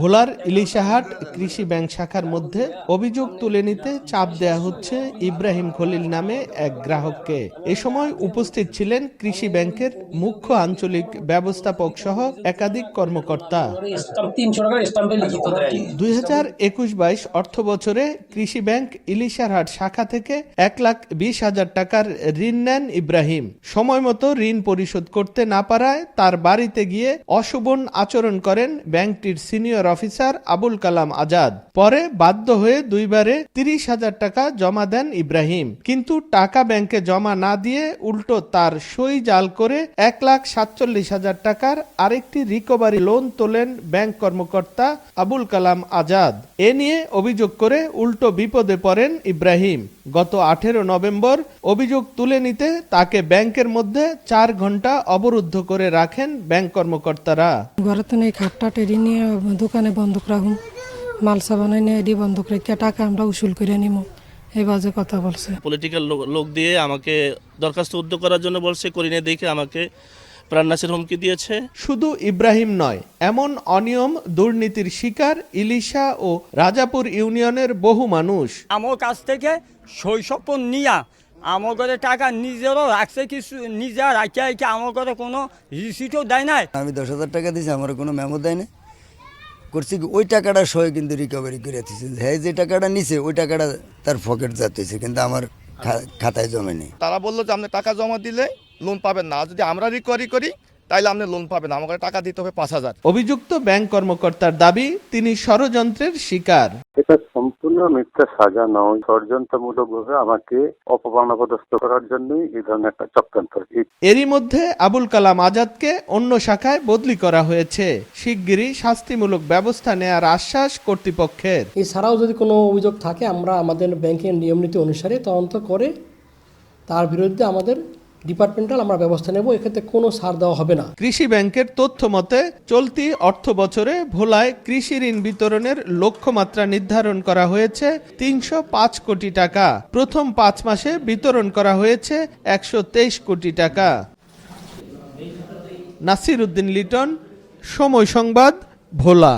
ভোলার ইলিশাহাট কৃষি ব্যাংক শাখার মধ্যে অভিযোগ তুলে নিতে চাপ দেয়া হচ্ছে ইব্রাহিম খলিল নামে এক গ্রাহককে। এ সময় উপস্থিত ছিলেন কৃষি ব্যাংকের মুখ্য আঞ্চলিক ব্যবস্থাপক সহ একাধিক কর্মকর্তা। দুই হাজার একুশ বাইশ অর্থ বছরে কৃষি ব্যাংক ইলিশারহাট শাখা থেকে এক লাখ বিশ হাজার টাকার ঋণ নেন ইব্রাহিম। সময় মতো ঋণ পরিশোধ করতে না পারায় তার বাড়িতে গিয়ে অশোভন আচরণ করেন ব্যাংকটির সিনিয়র অফিসার আবুল কালাম আজাদ। পরে বাধ্য হয়ে দুইবারে তিরিশ হাজার টাকা জমা দেন ইব্রাহিম। কিন্তু টাকা ব্যাংকে জমা না দিয়ে উল্টো তার সই জাল করে এক লাখ সাতচল্লিশ হাজার টাকার আরেকটি রিকভারি লোন তোলেন ব্যাংক কর্মকর্তা আবুল কালাম আজাদ। এ নিয়ে অভিযোগ করে উল্টো বিপদে পড়েন ইব্রাহিম। গত আঠেরো নভেম্বর অভিযোগ তুলে নিতে তাকে ব্যাংকের মধ্যে চার ঘণ্টা অবরুদ্ধ করে রাখেন ব্যাংক কর্মকর্তারা? ঘরে তো নেই খাটটা টেরি নিয়ে দোকানে বন্ধক রাখুন। মাল সাবানাই নিয়ে এডি বন্ধক রেখে টাকা আমরা উসুল করে নিব। এই বাজে কথা বলছে। পলিটিক্যাল লোক দিয়ে আমাকে দরখাস্ত উদ্যোগ করার জন্য বলছে করিনে দেখে আমাকে প্রাণনাশের হুমকি দিয়েছে। শুধু ইব্রাহিম নয় এমন অনিয়ম দুর্নীতির শিকার ইলিশা ও রাজাপুর ইউনিয়নের বহু মানুষ। আমার কাছ থেকে শৈশব নিয়া আমার ঘরে টাকা নিজেরও রাখছে কিছু নিজে রাখে কি আমার ঘরে কোনো রিসিটও দেয় নাই? আমি দশ হাজার টাকা দিয়েছি আমার কোনো মেমো দেয় না করছি কি ওই টাকাটা সহ কিন্তু রিকভারি করে দিচ্ছে হ্যাঁ যে টাকাটা নিছে ওই টাকাটা তার পকেট যাতেছে কিন্তু আমার খা- খাতায় জমে নেই। তারা বলল যে আপনি টাকা জমা দিলে লোন পাবেন না। যদি আমরা রিকভারি করি তাইলে আপনি লোন পাবেন আমাকে টাকা দিতে হবে পাঁচ হাজার। অভিযুক্ত ব্যাংক কর্মকর্তার দাবি তিনি ষড়যন্ত্রের শিকার। এটা সম্পূর্ণ মিথ্যা সাজানো ষড়যন্ত্রমূলকভাবে আমাকে অপমানপদস্থ করার জন্যই এই ধরনের একটা চক্রান্ত এরই মধ্যে আবুল কালাম আজাদকে অন্য শাখায় বদলি করা হয়েছে। শিগগিরই শাস্তিমূলক ব্যবস্থা নেয়ার আশ্বাস কর্তৃপক্ষের। এছাড়াও যদি কোনো অভিযোগ থাকে আমরা আমাদের ব্যাংকের নিয়ম নীতি অনুসারে তদন্ত করে তার বিরুদ্ধে আমাদের ডিপার্টমেন্টাল আমরা ব্যবস্থা নেব, এক্ষেত্রে কোনো ছাড় দেওয়া হবে না। কৃষি ব্যাংকের তথ্য মতে, চলতি অর্থ বছরে ভোলায় কৃষি ঋণ বিতরণের লক্ষ্যমাত্রা নির্ধারণ করা হয়েছে তিনশো পাঁচ কোটি টাকা। প্রথম পাঁচ মাসে বিতরণ করা হয়েছে একশো তেইশ কোটি টাকা। নাসির উদ্দিন লিটন, সময় সংবাদ, ভোলা।